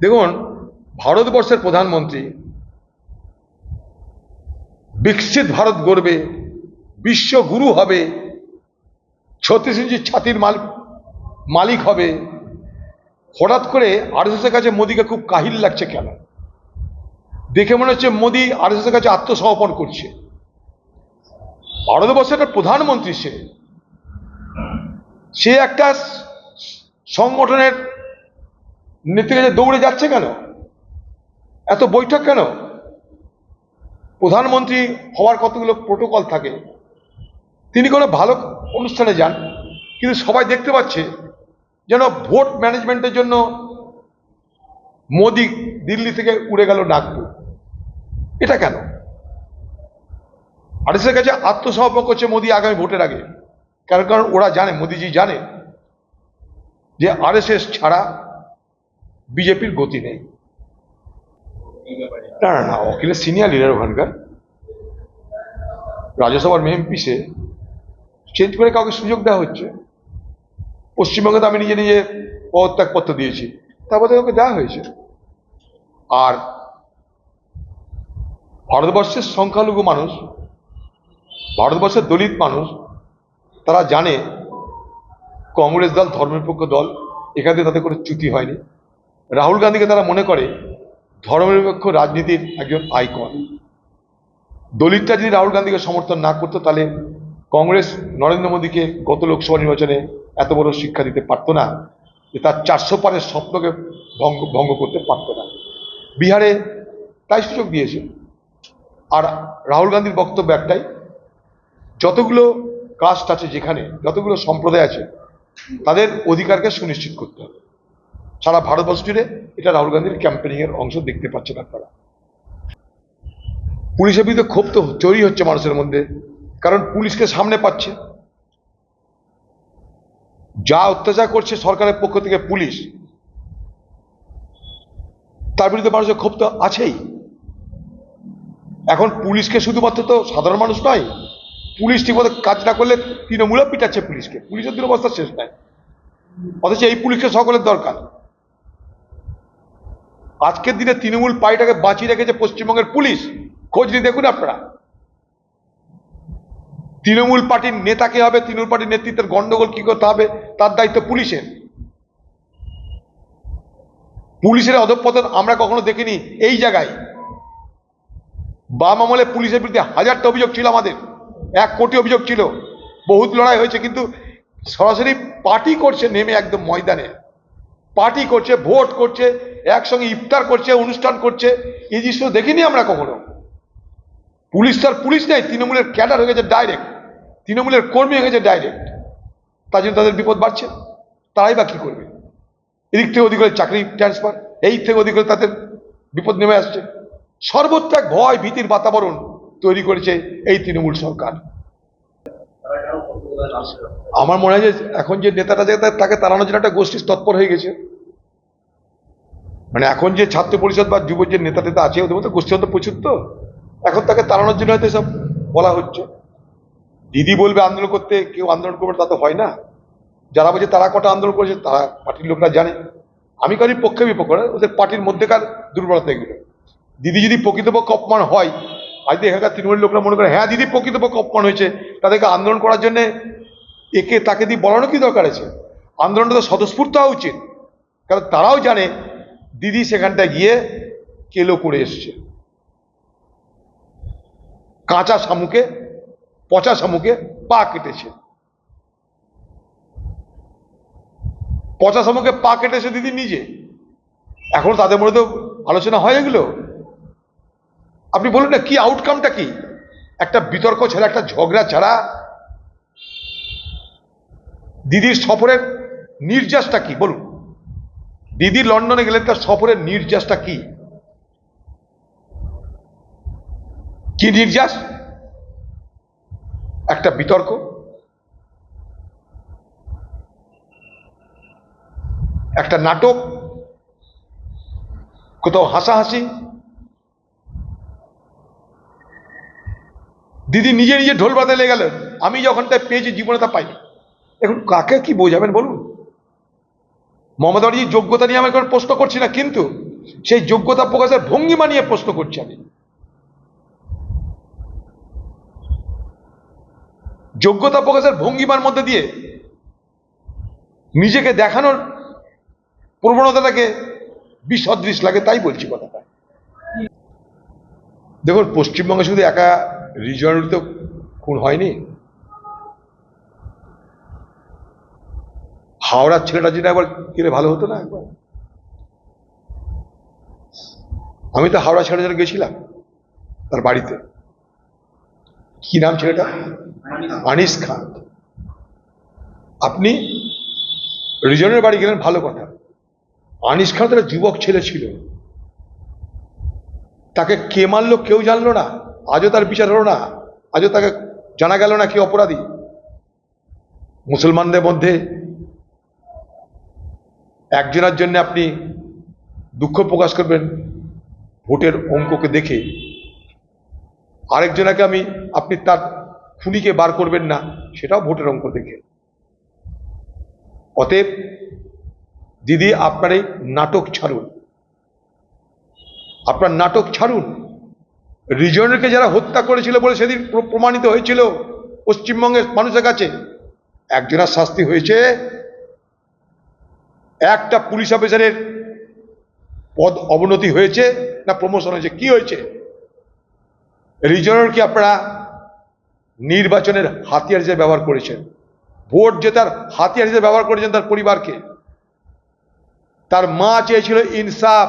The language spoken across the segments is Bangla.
দেখুন, ভারতবর্ষের প্রধানমন্ত্রী বিকশিত ভারত গড়বে, বিশ্বগুরু হবে ছত্রিশ ইঞ্চির ছাতির মালিক মালিক হবে। হঠাৎ করে আরএসএসের কাছে মোদিকে খুব কাহিল লাগছে কেন? দেখে মনে হচ্ছে মোদি আরএসএসের কাছে আত্মসমর্পণ করছে। ভারতবর্ষের একটা প্রধানমন্ত্রী সে। সে একটা সংগঠনের নেত্রীর কাছে দৌড়ে যাচ্ছে কেন? এত বৈঠক কেন? প্রধানমন্ত্রী হওয়ার কতগুলো প্রোটোকল থাকে? তিনি কোনো ভালো অনুষ্ঠানে যান, কিন্তু সবাই দেখতে পাচ্ছে যেন ভোট ম্যানেজমেন্টের জন্য মোদি দিল্লি থেকে উড়ে গেল নাগপুর। এটা কেন? আরএসের কাছে আত্মসমর্পণ করছে মোদি আগামী ভোটের আগে। কারণ কারণ ওরা জানে, মোদিজি জানে যে আরএসএস ছাড়া বিজেপির গতি নেই। না না না অখিলের সিনিয়র লিডার ওখানকার। রাজ্যসভার এমপি সে চেঞ্জ করে কাউকে সুযোগ দেওয়া হচ্ছে। পশ্চিমবঙ্গে তো আমি নিজে নিজে পদত্যাগপত্র দিয়েছি। তারপরে ওকে দেওয়া হয়েছে। আর ভারতবর্ষের সংখ্যালঘু মানুষ ভারতবর্ষের দলিত মানুষ তারা জানে কংগ্রেস দল ধর্মনিরপেক্ষ দল এখান থেকে তাদের কোনো চ্যুতি হয়নি। রাহুল গান্ধীকে তারা মনে করে ধর্মনিরপেক্ষ রাজনীতির একজন আইকন। দলিতটা যদি রাহুল গান্ধীকে সমর্থন না করতো, তাহলে কংগ্রেস নরেন্দ্র মোদীকে গত লোকসভা নির্বাচনে এত বড় শিক্ষা দিতে পারতো না, যে তার চারশো পারের স্বপ্নকে ভঙ্গ ভঙ্গ করতে পারতো না। বিহারে তাই সুযোগ দিয়েছে। আর রাহুল গান্ধীর বক্তব্য একটাই, যতগুলো কাস্ট আছে যেখানে, যতগুলো সম্প্রদায় আছে, তাদের অধিকারকে সুনিশ্চিত করতে হবে। সারা ভারতবর্ষ জুড়ে এটা রাহুল গান্ধীর ক্যাম্পেনিং এর অংশ দেখতে পাচ্ছেন আপনারা। পুলিশের বিরুদ্ধে ক্ষোভ তো চুরি হচ্ছে মানুষের মধ্যে, কারণ পুলিশকে সামনে পাচ্ছে। যা অত্যাচার করছে সরকারের পক্ষ থেকে পুলিশ, তার বিরুদ্ধে মানুষের ক্ষোভ তো আছেই। এখন পুলিশকে শুধুমাত্র তো সাধারণ মানুষ নয়, পুলিশ ঠিকমতো কাজ না করলে তৃণমূলও পিটাচ্ছে পুলিশকে। পুলিশের দুরবস্থা শেষ নাই। অথচ এই পুলিশকে সকলের দরকার। আজকের দিনে তৃণমূল পার্টিটাকে বাঁচিয়ে রেখেছে পশ্চিমবঙ্গের পুলিশ। খোঁজ নিয়ে দেখুন আপনারা। তৃণমূল পার্টির নেতা কে হবে, তৃণমূল পার্টির নেতৃত্বের গন্ডগোল কি করতে হবে, তার দায়িত্ব পুলিশের। পুলিশের অধঃপতন আমরা কখনো দেখিনি এই জায়গায়। বাম আমলে পুলিশের বিরুদ্ধে হাজারটা অভিযোগ ছিল আমাদের। এক কোটি অভিযোগ ছিল। বহুত লড়াই হয়েছে, কিন্তু সরাসরি পার্টি করছে নেমে একদম ময়দানে। পার্টি করছে, ভোট করছে, একসঙ্গে ইফতার করছে, অনুষ্ঠান করছে, এই দৃশ্য দেখিনি আমরা কখনো। পুলিশ তার পুলিশ নেই, তৃণমূলের ক্যাডার হয়ে গেছে ডাইরেক্ট তৃণমূলের কর্মী হয়ে গেছে ডাইরেক্ট তার জন্য তাদের বিপদ বাড়ছে। তারাই বা কী করবে? এদিক থেকে ওদিক করে চাকরি ট্রান্সফার এই থেকে ওদিক তাদের বিপদ নেমে আসছে। সর্বত্র এক ভয় ভীতির বাতাবরণ তৈরি করেছে এই তৃণমূল সরকার। আমার মনে হয় যে এখন যে নেতাটা যে তাকে তাড়ানোর জন্য একটা গোষ্ঠী তৎপর হয়ে গেছে। মানে এখন যে ছাত্র পরিষদ বা যুব যে নেতা টেতা আছে, ওদের মধ্যে গোষ্ঠী তো প্রচুর তো। এখন তাকে তাড়ানোর জন্য হয়তো সব বলা হচ্ছে। দিদি বলবে আন্দোলন করতে, কেউ আন্দোলন করবে, তা তো হয় না। যারা বলছে তারা কটা আন্দোলন করেছে, তারা পার্টির লোকরা জানে। আমি কারি পক্ষে বিপক্ষ ওদের পার্টির মধ্যেকার দুর্বলতা এগুলো। দিদি যদি প্রকৃতপক্ষে অপমান হয়, আজ এখানকার তৃণমূলের লোকরা মনে করে হ্যাঁ দিদি প্রকৃতপক্ষে অপমান হয়েছে, তাদেরকে আন্দোলন করার জন্য একে তাকে দিয়ে বলানো কি দরকার আছে? আন্দোলনটা তো স্বতঃস্ফূর্ত হওয়া উচিত। কারণ তারাও জানে দিদি সেখানটায় গিয়ে কেলো করে এসছে। কাঁচা শামুকে, পচা শামুকে পা কেটেছে। পচা শামুকে পা কেটেছে দিদি নিজে। এখন তাদের মধ্যে আলোচনা হয় এগুলো। আপনি বলুন না, কি আউটকামটা কি? একটা বিতর্ক ছাড়া একটা ঝগড়া ছাড়া দিদির সফরের নির্যাসটা কি? বলুন। দিদি লন্ডনে গেলেন, তার সফরের নির্যাসটা কি? কি নির্যাস? একটা বিতর্ক? একটা নাটক? কোথাও হাসাহাসি? দিদি নিজে নিজে ঢোল বাজাতে লেগে গেলেন, আমি যখনটা পেয়েছি, জীবনে তা পাইনি। এখন কাকে কি বোঝাবেন বলুন? মমতা ব্যানার্জির যোগ্যতা নিয়ে আমি এখন প্রশ্ন করছি না, কিন্তু সেই যোগ্যতা প্রকাশের ভঙ্গিমা নিয়ে প্রশ্ন করছি আমি। যোগ্যতা প্রকাশের ভঙ্গিমার মধ্যে দিয়ে নিজেকে দেখানোর প্রবণতাটাকে বিসদৃশ লাগে, তাই বলছি কথাটা। দেখুন, পশ্চিমবঙ্গে শুধু একা রিজনাল তো খুন হয়নি হাওড়ার ছেলেটা যেটা একবার গেলে ভালো হতো না একবার? আমি তো হাওড়া ছেলেটা গেছিলাম তার বাড়িতে। কি নাম ছেলেটা? আনিস খান। আপনি রিজনের বাড়ি গেলেন, ভালো কথা। আনিস খান তো যুবক ছেলে ছিল। তাকে কে মারলো, কেউ জানলো না। আজও তার বিচার হলো না। আজও তাকে জানা গেল না কি অপরাধী। মুসলমানদের মধ্যে একজনের জন্য আপনি দুঃখ প্রকাশ করবেন, ভোটের অঙ্ককে দেখে। আরেকজনাকে আমি, আপনি তার খুনিকে বার করবেন না, সেটাও ভোটের অঙ্ক দেখে। অতএব, দিদি, আপনার এই নাটক ছাড়ুন। আপনার নাটক ছাড়ুন। রিজনকে যারা হত্যা করেছিল বলে সেদিন প্রমাণিত হয়েছিল পশ্চিমবঙ্গের মানুষের কাছে। একজনের শাস্তি হয়েছে একটা পুলিশ অফিসারের পদ অবনতি হয়েছে না প্রমোশন হয়েছে, কি হয়েছে? রিজনাল কি আপনারা নির্বাচনের হাতিয়ার হিসেবে ব্যবহার করেছেন? ভোট যে তার হাতিয়ার হিসেবে ব্যবহার করেছেন তার পরিবারকে। তার মা চেয়েছিল ইনসাফ।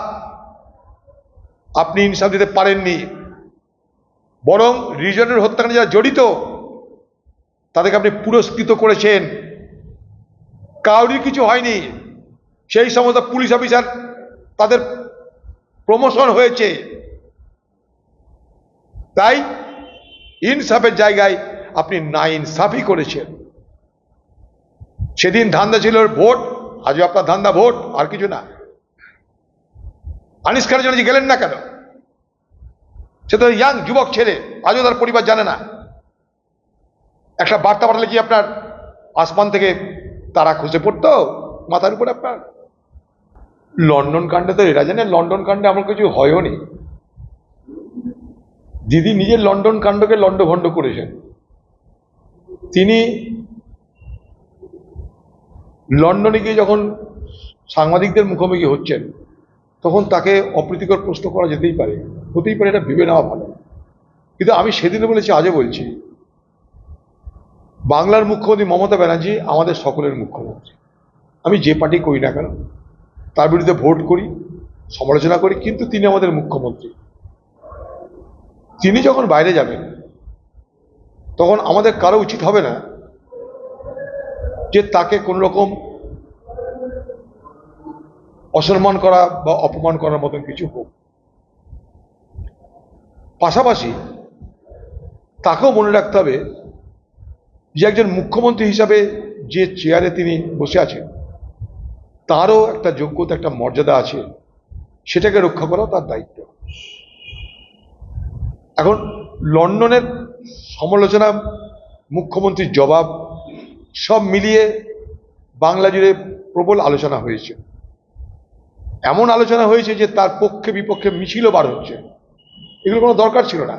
আপনি ইনসাফ দিতে পারেননি। বরং রিজনের হত্যাকাণ্ডে যারা জড়িত, তাদেরকে আপনি পুরস্কৃত করেছেন। কাউরির কিছু হয়নি। সেই সমস্ত পুলিশ অফিসার তাদের প্রমোশন হয়েছে। তাই ইনসাফের জায়গায় আপনি না ইনসাফই করেছেন। সেদিন ধান্দা ছিল ভোট, আজও আপনার ধান্দা ভোট, আর কিছু না। আনিস খানের জন্য গেলেন না কেন? সে তো ইয়াং যুবক ছেলে, আজও তার পরিবার জানে না। একটা বার্তা পাঠালে কি আপনার আসমান থেকে তারা খুঁজে পড়তো? মাথার উপরে আপনার? লন্ডন কাণ্ডে তো এরা জানে, লন্ডন কাণ্ডে আমার কিছু হয়ও নি। দিদি নিজের লন্ডন কাণ্ডকে লণ্ডভণ্ড করেছেন। তিনি লন্ডনে গিয়ে যখন সাংবাদিকদের মুখোমুখি হচ্ছেন, তখন তাকে অপ্রীতিকর প্রশ্ন করা যেতেই পারে। হতেই পারে এটা ভেবে নেওয়া ভালো। কিন্তু আমি সেদিনে বলেছি, আজও বলছি, বাংলার মুখ্যমন্ত্রী মমতা ব্যানার্জি আমাদের সকলের মুখ্যমন্ত্রী। আমি যে পার্টি করি না কেন তার বিরুদ্ধে ভোট করি, সমালোচনা করি, কিন্তু তিনি আমাদের মুখ্যমন্ত্রী। তিনি যখন বাইরে যাবেন, তখন আমাদের কারও উচিত হবে না যে তাকে কোনো রকম অসম্মান করা বা অপমান করার মতন কিছু হোক। পাশাপাশি তাকেও মনে রাখতে হবে যে একজন মুখ্যমন্ত্রী হিসাবে যে চেয়ারে তিনি বসে আছেন তারও একটা যোগ্যতা, একটা মর্যাদা আছে, সেটাকে রক্ষা করাও তার দায়িত্ব। এখন লন্ডনের সমালোচনা, মুখ্যমন্ত্রীর জবাব, সব মিলিয়ে বাংলা জুড়ে প্রবল আলোচনা হয়েছে। এমন আলোচনা হয়েছে যে তার পক্ষে বিপক্ষে মিছিলও বার হচ্ছে। এগুলো কোনো দরকার ছিল না।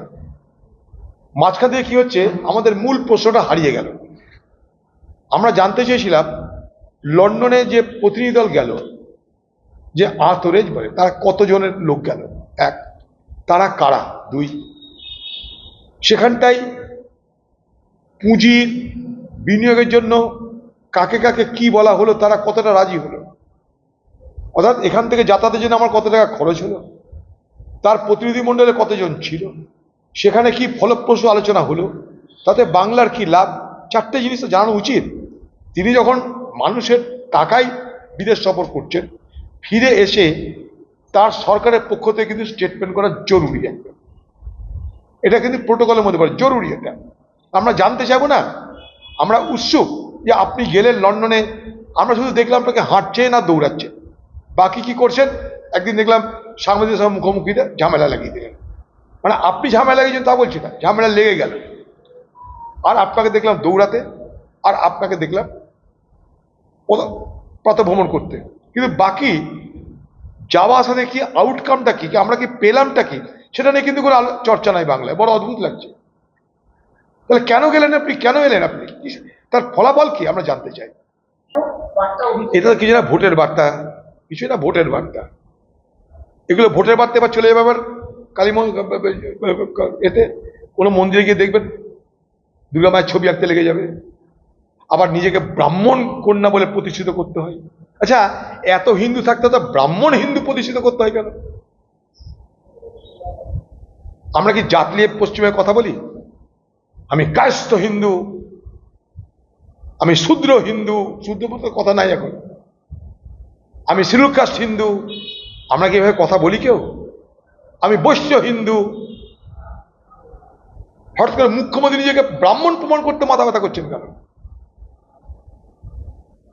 মাঝখান দিয়ে কি হচ্ছে, আমাদের মূল প্রশ্নটা হারিয়ে গেল। আমরা জানতে চেয়েছিলাম লন্ডনে যে প্রতিনিধি দল গেল, যে আতরেজ বলে, তারা কতজনের লোক গেল? এক, তারা কারা? দুই সেখানটাই পুঁজির বিনিয়োগের জন্য কাকে কাকে কি বলা হলো, তারা কতটা রাজি হলো? অর্থাৎ এখান থেকে যাতায়াতের জন্য আমার কত টাকা খরচ হলো? তার প্রতিনিধি মণ্ডলে কতজন ছিল? সেখানে কি ফলপ্রসূ আলোচনা হলো? তাতে বাংলার কি লাভ? চারটে জিনিস তো জানানো উচিত। তিনি যখন মানুষের টাকায় বিদেশ সফর করছেন ফিরে এসে তার সরকারের পক্ষ থেকে কিন্তু স্টেটমেন্ট করা জরুরি একদম এটা কিন্তু প্রোটোকলের মধ্যে পড়ে, জরুরি এটা আমরা জানতে চাইব না, আমরা উৎসুক যে আপনি গেলেন লন্ডনে, আমরা শুধু দেখলাম আপনাকে হাঁটছে না দৌড়াচ্ছে। বাকি কি করছেন? একদিন দেখলাম সাংবাদিকের সঙ্গে মুখোমুখিতে ঝামেলা লাগিয়ে দিলেন। মানে আপনি ঝামেলা লাগিয়েছেন তা বলছি না, ঝামেলা লেগে গেল। আর আপনাকে দেখলাম দৌড়াতে, আর আপনাকে দেখলাম পথ ভ্রমণ করতে। কিন্তু বাকি যাওয়া আসাতে কি আউটকামটা কি কি আমরা কি পেলামটা কি সেটা নিয়ে কিন্তু কোনো চর্চা নাই বাংলায়। বড় অদ্ভুত লাগছে। তাহলে কেন গেলেন আপনি? কেন এলেন আপনি? তার ফলাফল কি? আমরা জানতে চাই। এটা তো কিছু না ভোটের বার্তা। কিছু না ভোটের বার্তা। এগুলো ভোটের বার্তা এবার চলে যাবে আবার কালী এতে। কোনো মন্দিরে গিয়ে দেখবেন দুর্গা মায়ের ছবি আঁকতে লেগে যাবে। আবার নিজেকে ব্রাহ্মণ কন্যা বলে প্রতিষ্ঠিত করতে হয়। আচ্ছা এত হিন্দু থাকতে তো ব্রাহ্মণ হিন্দু প্রতিষ্ঠিত করতে হয় কেন? আমরা কি জাত নিয়ে পশ্চিমে কথা বলি? আমি কায়স্থ হিন্দু, আমি শূদ্র হিন্দু, শূদ্র কথা নাই এখন। আমি শিডিউল হিন্দু, আমরা কি এভাবে কথা বলি কেউ? আমি বৈশ্য হিন্দু, হঠাৎ করে মুখ্যমন্ত্রী নিজেকে ব্রাহ্মণ প্রমাণ করতে মাথা ব্যথা করছেন কেন?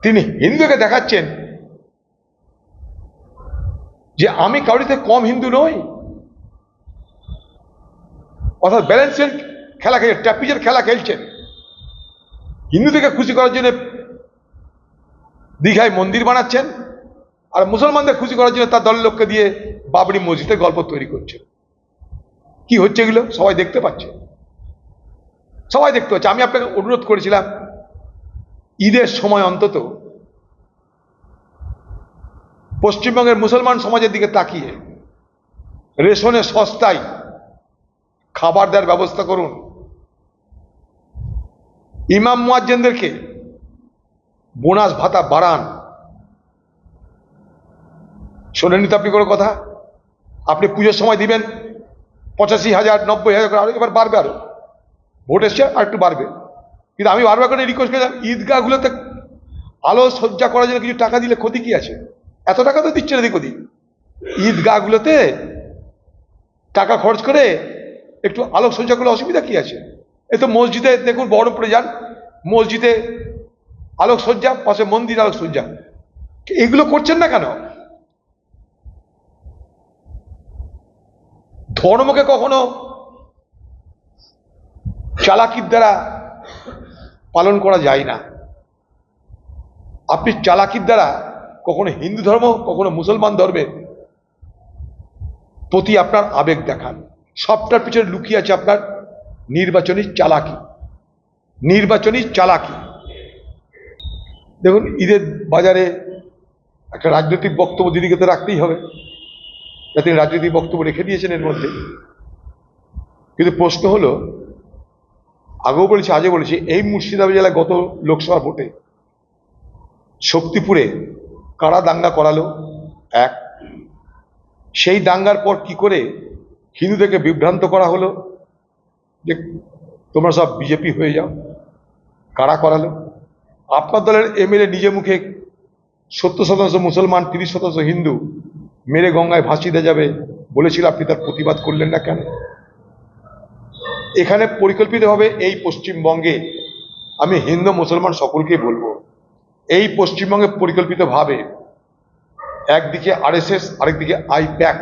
তিনি হিন্দুকে দেখাচ্ছেন যে আমি কাউরিতে কম হিন্দু নই। অর্থাৎ ব্যালেন্সের খেলা খেলে ট্যাপিজের খেলা খেলছেন। হিন্দুদেরকে খুশি করার জন্য দীঘায় মন্দির বানাচ্ছেন আর মুসলমানদের খুশি করার জন্য তার দলের লোককে দিয়ে বাবরি মসজিদের গল্প তৈরি করছেন। কি হচ্ছে এগুলো? সবাই দেখতে পাচ্ছে। সবাই দেখতে পাচ্ছে। আমি আপনাকে অনুরোধ করেছিলাম ঈদের সময় অন্তত পশ্চিমবঙ্গের মুসলমান সমাজের দিকে তাকিয়ে রেশনে সস্তায় খাবার দেওয়ার ব্যবস্থা করুন। ইমাম মুয়াজ্জেনদেরকে বোনাস ভাতা বাড়ান। শোনেননি তো আপনি কোনো কথা? আপনি পুজোর সময় দিবেন পঁচাশি হাজার, নব্বই হাজার করে, আরও এবার বাড়বে আরও। ভোট এসছে, আর একটু বাড়বে। কিন্তু আমি বারবার করে রিকোয়েস্ট করলাম ঈদগাহগুলোতে আলো সজ্জা করার জন্য কিছু টাকা দিলে ক্ষতি কি আছে? এত টাকা তো দিচ্ছে না দিক ওদিক। ঈদগাহগুলোতে টাকা খরচ করে একটু আলোক সজ্জা করলে অসুবিধা কি আছে? এই তো মসজিদে দেখুন বড় পড়ে যান, মসজিদে আলোক সজ্জা, পাশে মন্দির আলোক সজ্জা। এগুলো করছেন না কেন? ধর্মকে কখনো চালাকির দ্বারা পালন করা যায় না। আপনি চালাকির দ্বারা কখনো হিন্দু ধর্ম, কখনো মুসলমান ধর্মের প্রতি আপনার আবেগ দেখান। সবটার পিছনে লুকিয়ে আছে আপনার নির্বাচনী চালাকি। নির্বাচনী চালাকি। দেখুন, ঈদের বাজারে একটা রাজনৈতিক বক্তব্য দিদিকে তো রাখতেই হবে। তিনি রাজনৈতিক বক্তব্য রেখে দিয়েছেন এর মধ্যে। কিন্তু প্রশ্ন হলো আগেও বলেছি, আজও বলেছি, এই মুর্শিদাবাদ জেলায় গত লোকসভা ভোটে শক্তিপুরে কারা দাঙ্গা করালো? এক। সেই দাঙ্গার পর কি করে হিন্দুদেরকে বিভ্রান্ত করা হলো? যে তোমরা সব বিজেপি হয়ে যাও। কারা করালো? আপনার দলের এমএলএ নিজে মুখে সত্তর শতাংশ মুসলমান, তিরিশ শতাংশ হিন্দু মেরে গঙ্গায় ভাসিয়ে দেওয়া যাবে বলেছিল, আপনি তার প্রতিবাদ করলেন না কেন? এখানে পরিকল্পিতভাবে এই পশ্চিমবঙ্গে। আমি হিন্দু, মুসলমান সকলকেই বলব, এই পশ্চিমবঙ্গে পরিকল্পিতভাবে একদিকে আরএসএস, আরেকদিকে আইপ্যাক।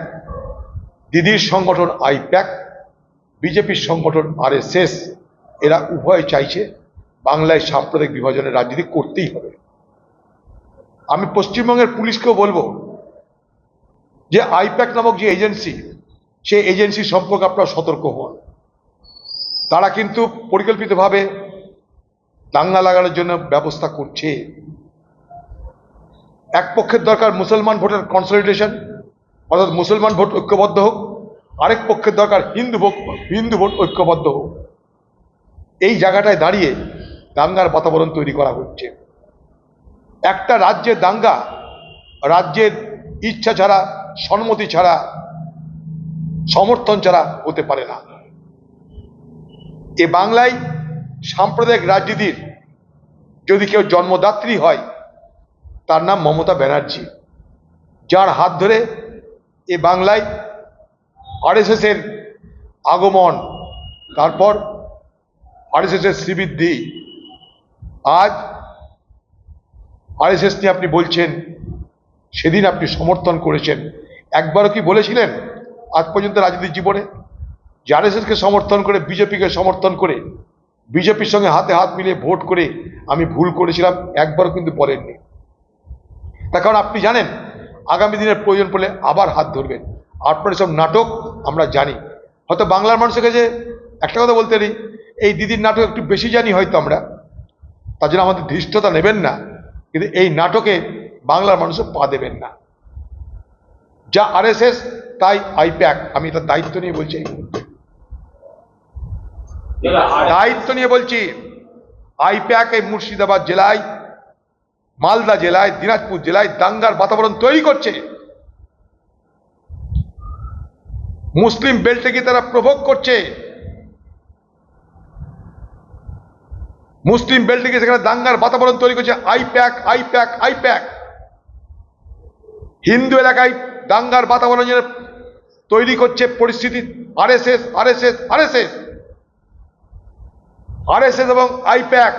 দিদির সংগঠন আইপ্যাক, বিজেপির সংগঠন আরএসএস, এরা উভয় চাইছে বাংলায় সাম্প্রদায়িক বিভাজনের রাজনীতি করতেই হবে। আমি পশ্চিমবঙ্গের পুলিশকেও বলব যে আইপ্যাক নামক যে এজেন্সি, সেই এজেন্সি সম্পর্কে আপনারা সতর্ক হন। তারা কিন্তু পরিকল্পিতভাবে দাঙ্গা লাগানোর জন্য ব্যবস্থা করছে। এক পক্ষের দরকার মুসলমান ভোটের কনসলিডেশন অর্থাৎ মুসলমান ভোট ঐক্যবদ্ধ হোক। আরেক পক্ষের দরকার হিন্দু ভোট হিন্দু ভোট ঐক্যবদ্ধ হোক। এই জায়গাটায় দাঁড়িয়ে দাঙ্গার বাতাবরণ তৈরি করা হচ্ছে। একটা রাজ্যের দাঙ্গা, রাজ্যের ইচ্ছা ছাড়া, সম্মতি ছাড়া, সমর্থন ছাড়া হতে পারে না। এ বাংলায় সাম্প্রদায়িক রাজনীতির যদি কেউ জন্মদাত্রী হয়, তার নাম মমতা ব্যানার্জি, যার হাত ধরে এ বাংলায় আরএসএস এর আগমন, তারপর আরএসএস এর শ্রীবৃদ্ধি। আজ আরএসএস নিয়ে আপনি বলছেন, সেদিন আপনি সমর্থন করেছেন। একবারও কি বলেছিলেন আজ পর্যন্ত রাজনীতির জীবনে? যে সমর্থন করে, বিজেপিকে সমর্থন করে, বিজেপির সঙ্গে হাতে হাত মিলিয়ে ভোট করে আমি ভুল করেছিলাম, একবারও কিন্তু বলেননি। তার কারণ আপনি জানেন, আগামী দিনের প্রয়োজন পড়লে আবার হাত ধরবেন। আপনার সব নাটক আমরা জানি। হয়তো বাংলার মানুষের কাছে একটা কথা বলতে নেই এই দিদির নাটক একটু বেশি জানি হয়তো আমরা, তার জন্য আমাদের ধৃষ্টতা নেবেন না, কিন্তু এই নাটকে বাংলার মানুষও পা দেবেন না। যা আরএসএস, তাই আইপ্যাক, আমি এটা দায়িত্ব নিয়ে বলছি। দায়িত্ব নিয়ে বলছি, আইপ্যাক এই মুর্শিদাবাদ জেলায়, মালদা জেলায়, দিনাজপুর জেলায় দাঙ্গার বাতাবরণ তৈরি করছে। মুসলিম বেল্টকে তারা প্রভোগ করছে। মুসলিম বেল্টকে সেখানে দাঙ্গার বাতাবরণ তৈরি করছে আইপ্যাক আইপ্যাক আইপ্যাক। হিন্দু এলাকায় দাঙ্গার বাতাবরণ তৈরি করছে পরিস্থিতি, আরএসএস আরএসএস আরএসএস। আরএসএস এবং আইপ্যাক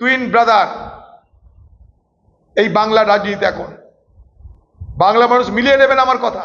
টুইন ব্রাদার এই বাংলা রাজনীতি এখন। বাংলা মানুষ মিলিয়ে নেবেন আমার কথা।